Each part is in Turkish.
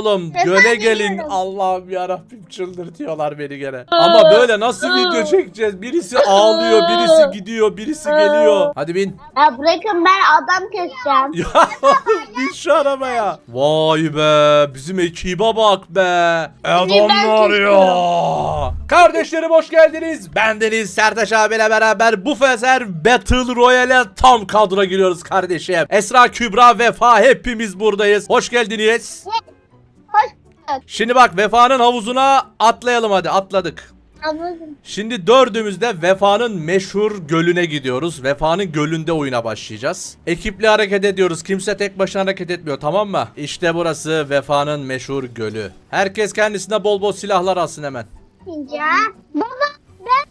Oğlum göle gelin. geliyorum. Allah'ım yarabbim çıldırtıyorlar beni gene. Ama böyle nasıl video çekeceğiz? Birisi ağlıyor, birisi gidiyor, birisi geliyor. Hadi bin. Ya bırakın ben adam keseceğim. Ya bin şu arabaya. Vay be bizim ekibe bak be. Adamlar ya. Kardeşlerim hoş geldiniz. Ben Deniz Sertaç abiyle beraber bu sefer Battle Royale'e tam kadro giriyoruz kardeşim. Esra, Kübra, Vefa hepimiz buradayız. Hoş geldiniz. Şimdi bak Vefa'nın havuzuna atlayalım hadi atladık. Anladım. Şimdi dördümüz de Vefa'nın meşhur gölüne gidiyoruz. Vefa'nın gölünde oyuna başlayacağız. Ekipli hareket ediyoruz. Kimse tek başına hareket etmiyor tamam mı? İşte burası Vefa'nın meşhur gölü. Herkes kendisine bol bol silahlar alsın hemen. Ya. Baba ben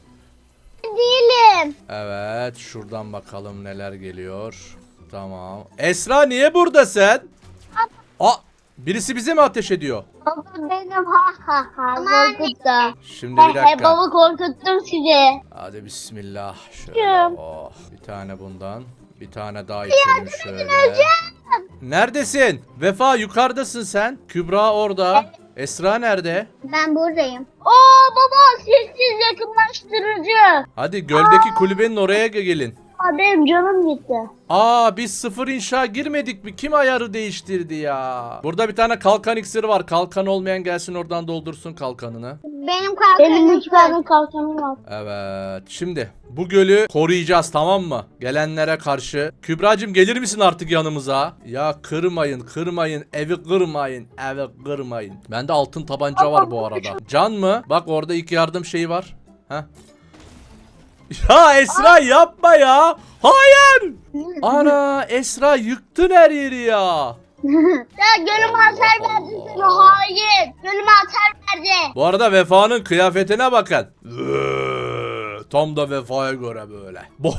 değilim. Evet şuradan bakalım neler geliyor. Tamam. Esra niye buradasın? Aa, birisi bize mi ateş ediyor? Baba benim ha ha ha. Korkuttu. Şimdi bir dakika. baba korkuttum sizi. Hadi bismillah. Şöyle. Oh, bir tane bundan. Bir tane daha içelim şöyle. Neredesin? Vefa yukarıdasın sen. Kübra orada. Esra nerede? Ben buradayım. Oo baba sessiz yakınlaştırıcı. Hadi göldeki kulübenin oraya ge- gelin. Aa, benim canım gitti. Aa biz sıfır inşa girmedik mi? Kim ayarı değiştirdi ya? Burada bir tane kalkan iksiri var. Kalkan olmayan gelsin oradan doldursun kalkanını. Benim kalkanım Benim üç tane kalkanım var. Evet. Şimdi bu gölü koruyacağız tamam mı? Gelenlere karşı. Kübracığım gelir misin artık yanımıza? Ya kırmayın, kırmayın, evi kırmayın, evi kırmayın. Bende altın tabanca var bu arada. Can mı? Bak orada ilk yardım şeyi var. Heh. Ya Esra yapma ya. Hayır. Ana Esra yıktın her yeri ya. Ya gölüme hasar verdi sana. Hayır. Gölüme hasar verdi. Bu arada Vefa'nın kıyafetine bakın. Tam da Vefa'ya göre böyle.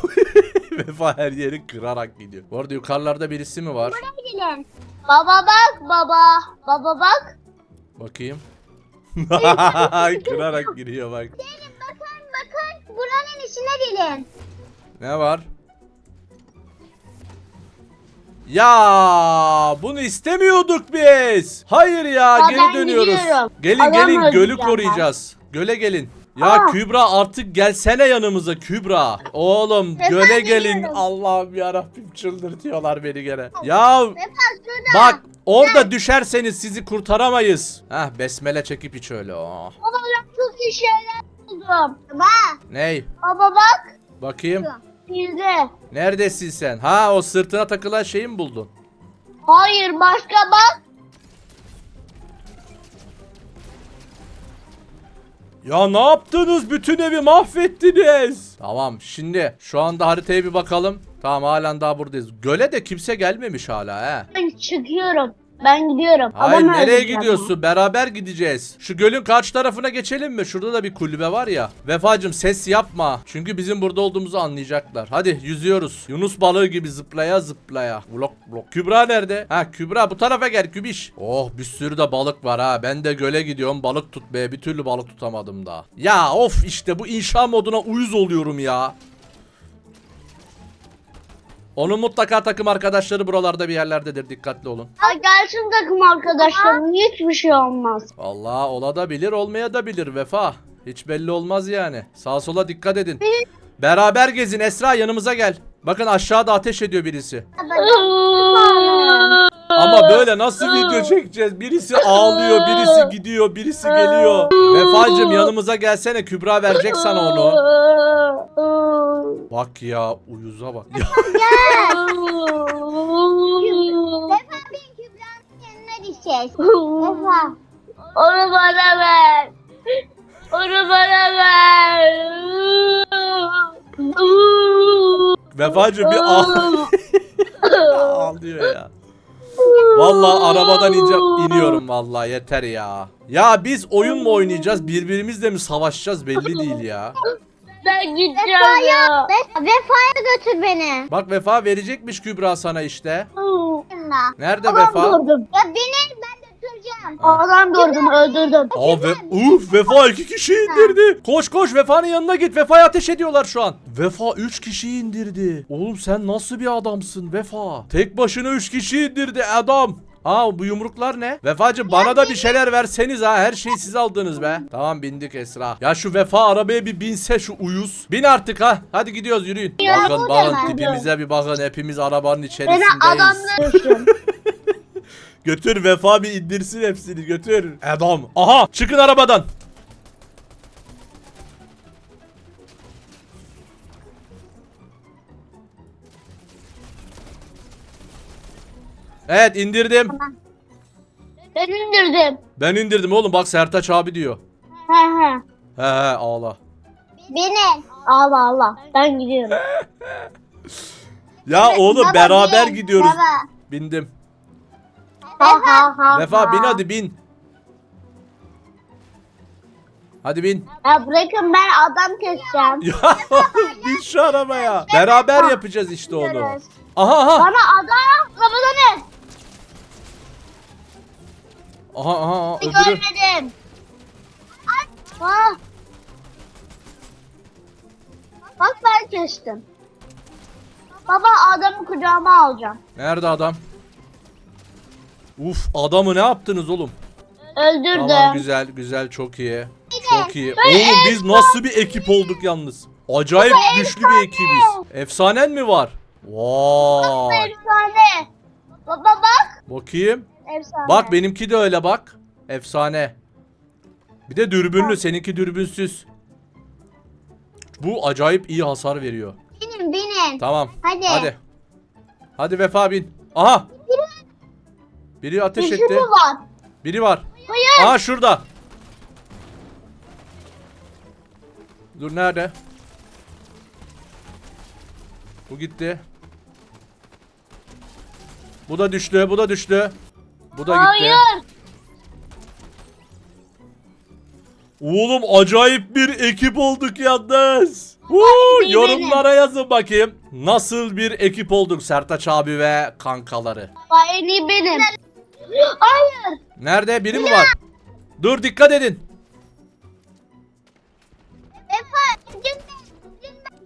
Vefa her yeri kırarak gidiyor. Bu arada yukarılarda birisi mi var? Gelin. Baba bak baba. Baba bak. Bakayım. kırarak giriyor bak. Buranın içine gelin. Ne var? Ya bunu istemiyorduk biz. Hayır ya Aa, geri ben dönüyoruz. gidiyorum. Gelin Adam gelin gölü öldüreceğim koruyacağız. Göle gelin. Ya Aa. Kübra artık gelsene yanımıza Kübra. Oğlum Ben göle gelin. geliyorum. Allah'ım yarabbim çıldırtıyorlar beni gene. Ya şurada. bak orada düşerseniz sizi kurtaramayız. Heh besmele çekip iç öyle. Oh. Baba ben çok iyi şeyler buldum. Baba. Ney? Baba bak. Bakayım. Bizde. Neredesin sen? Ha o sırtına takılan şeyi mi buldun? Hayır başka bak. Ya ne yaptınız? Bütün evi mahvettiniz. Tamam şimdi şu anda haritaya bir bakalım. Tamam halen daha buradayız. Göle de kimse gelmemiş hala he. Ben çıkıyorum. Ben gidiyorum. Hayır Adam nereye öldüreceğim gidiyorsun? Beraber gideceğiz. Şu gölün karşı tarafına geçelim mi? Şurada da bir kulübe var ya. Vefacım ses yapma. Çünkü bizim burada olduğumuzu anlayacaklar. Hadi yüzüyoruz. Yunus balığı gibi zıplaya zıplaya. Blok blok. Kübra nerede? Ha Kübra bu tarafa gel Kübiş. Oh bir sürü de balık var ha. Ben de göle gidiyorum balık tutmaya. Bir türlü balık tutamadım daha. Ya of işte bu inşa moduna uyuz oluyorum ya. Onun mutlaka takım arkadaşları buralarda bir yerlerdedir. Dikkatli olun. Ya gelsin takım arkadaşlarım. Hiçbir şey olmaz. Vallahi ola da bilir olmaya da bilir Vefa. Hiç belli olmaz yani. Sağa sola dikkat edin. Beraber gezin Esra yanımıza gel. Bakın aşağıda ateş ediyor birisi. Ama böyle nasıl video çekeceğiz? Birisi ağlıyor, birisi gidiyor, birisi geliyor. Vefacım yanımıza gelsene Kübra verecek sana onu. Bak ya uyuza bak. Ya, Vefa bin Kübra'nın yanına düşeceğiz. Vefa. Onu bana ver. Onu bana ver. Vefacım bir ağ ağlıyor ya. Vallahi arabadan ince iniyorum vallahi yeter ya. Ya biz oyun mu oynayacağız birbirimizle mi savaşacağız belli değil ya. Ben gideceğim ya. Vefa'ya götür beni. Bak Vefa verecekmiş Kübra sana işte. Nerede Adam Vefa? gördüm. Ya beni ben götüreceğim. Adam gördüm öldürdüm. Aa ve uf Vefa iki kişi indirdi. Koş koş Vefa'nın yanına git. Vefa'ya ateş ediyorlar şu an. Vefa 3 kişi indirdi. Oğlum sen nasıl bir adamsın Vefa? Tek başına 3 kişi indirdi adam. Aa bu yumruklar ne? Vefacım bana da bir şeyler verseniz ha. Her şeyi siz aldınız be. Tamam bindik Esra. Ya şu Vefa arabaya bir binse şu uyuz. Bin artık ha. Hadi gidiyoruz yürüyün. Bakın bu bakın ben. tipimize bir bakın. Hepimiz arabanın içerisindeyiz. adamla Götür Vefa bir indirsin hepsini götür. Adam. Aha çıkın arabadan. Evet indirdim. ben indirdim. Ben indirdim oğlum bak Sertaç abi diyor. He he. He he ağla. Benim. Allah Allah. Ben gidiyorum. Ya oğlum Baba, beraber bin. gidiyoruz. Baba. Bindim. Ha ha ha. Vefa bin ha. hadi bin. Hadi bin. Ya bırakın ben adam keseceğim. Ya bin şu arabaya. Beraber yapacağız işte onu. Aha aha. Bana adam kapıda Aha aha, aha. öbürü. Görmedim. Ah. Bak ben kestim. Baba adamı kucağıma alacağım. Nerede adam? Uf adamı ne yaptınız oğlum? Öldürdüm. Tamam güzel güzel çok iyi. Çok iyi. Oğlum biz nasıl bir ekip olduk yalnız? Acayip güçlü bir ekibiz. Efsanen mi var? Vay. Efsane. Baba bak. Bakayım. Efsane. Bak benimki de öyle bak. Efsane. Bir de dürbünlü seninki dürbünsüz. Bu acayip iyi hasar veriyor. Binin binin. Tamam. Hadi. Hadi. Hadi Vefa bin. Aha. Biri ateş Bir etti. var. Biri var. Hayır. Aha şurada. Dur nerede? Bu gitti. Bu da düştü, bu da düştü. Bu da gitti. Hayır. Oğlum acayip bir ekip olduk yalnız. Woo, yorumlara yazın bakayım. Nasıl bir ekip olduk Sertaç abi ve kankaları. Bak en iyi benim. Hayır. Nerede? Biri mi var? Dur dikkat edin.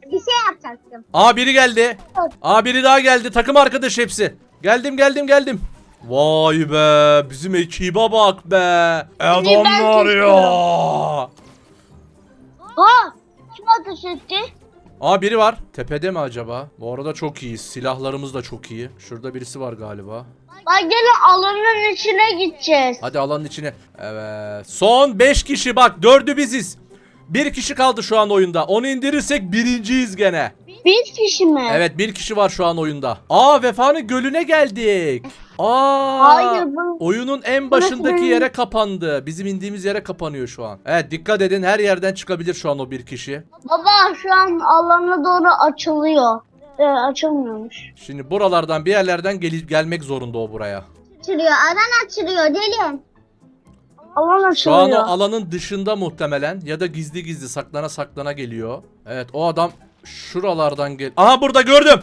Bir şey yapacaktım. Aa biri geldi. Aa biri daha geldi. Takım arkadaş hepsi. Geldim geldim geldim. Vay be. Bizim ekibe bak be. Adamlar ya. Ha. Kim ateş etti? Aa biri var. Tepede mi acaba? Bu arada çok iyiyiz. Silahlarımız da çok iyi. Şurada birisi var galiba. Bak gelin alanın içine gideceğiz. Hadi alanın içine. Evet. Son 5 kişi bak. Dördü biziz. Bir kişi kaldı şu an oyunda. Onu indirirsek birinciyiz gene. Bir kişi mi? Evet bir kişi var şu an oyunda. Aa Vefa'nın gölüne geldik. Aa. Hayır, bu- Oyunun en başındaki yere kapandı. Bizim indiğimiz yere kapanıyor şu an. Evet dikkat edin her yerden çıkabilir şu an o bir kişi. Baba şu an alana doğru açılıyor. Ee, açılmıyormuş. Şimdi buralardan bir yerlerden gelip gelmek zorunda o buraya. Açılıyor. Alan açılıyor. Gelin. Alan Şu an o alanın dışında muhtemelen ya da gizli gizli saklana saklana geliyor. Evet o adam şuralardan gel. Aha burada gördüm.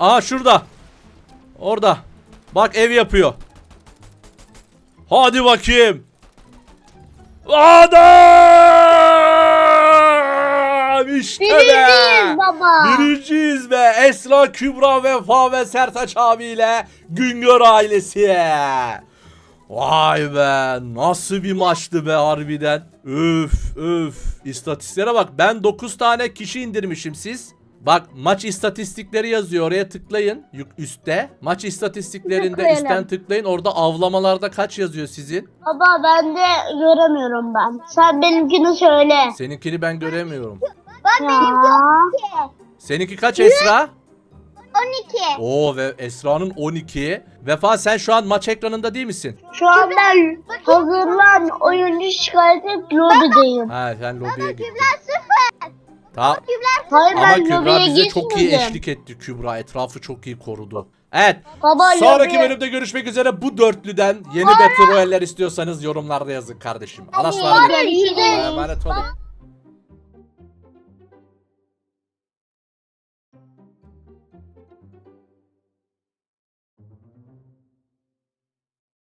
Aha şurada. Orada. Bak ev yapıyor. Hadi bakayım. Adam! İşte be. Birinciyiz baba. Birinciyiz be. Esra, Kübra, Vefa ve Sertaç abiyle Güngör ailesi. Vay be. Nasıl bir maçtı be harbiden. Öf öf. İstatistiklere bak. Ben 9 tane kişi indirmişim siz. Bak maç istatistikleri yazıyor. Oraya tıklayın. Yük üstte. Maç istatistiklerinde Tıklayalım. üstten tıklayın. Orada avlamalarda kaç yazıyor sizin? Baba ben de göremiyorum ben. Sen benimkini söyle. Seninkini ben göremiyorum. Bak benimki Seninki kaç Esra? 12. Oo ve Esra'nın 12. Vefa sen şu an maç ekranında değil misin? Şu an ben hazırlan oyuncu şikayet et lobideyim. Ha sen lobiye gittin. sıfır. Ta Hayır ama ben Kübra lobiye bize çok iyi eşlik etti Kübra. Etrafı çok iyi korudu. Evet. Baba Sonraki lobiye- bölümde görüşmek üzere. Bu dörtlüden yeni Battle Royale'ler istiyorsanız yorumlarda yazın kardeşim. Allah'a ısmarladık. Emanet olun.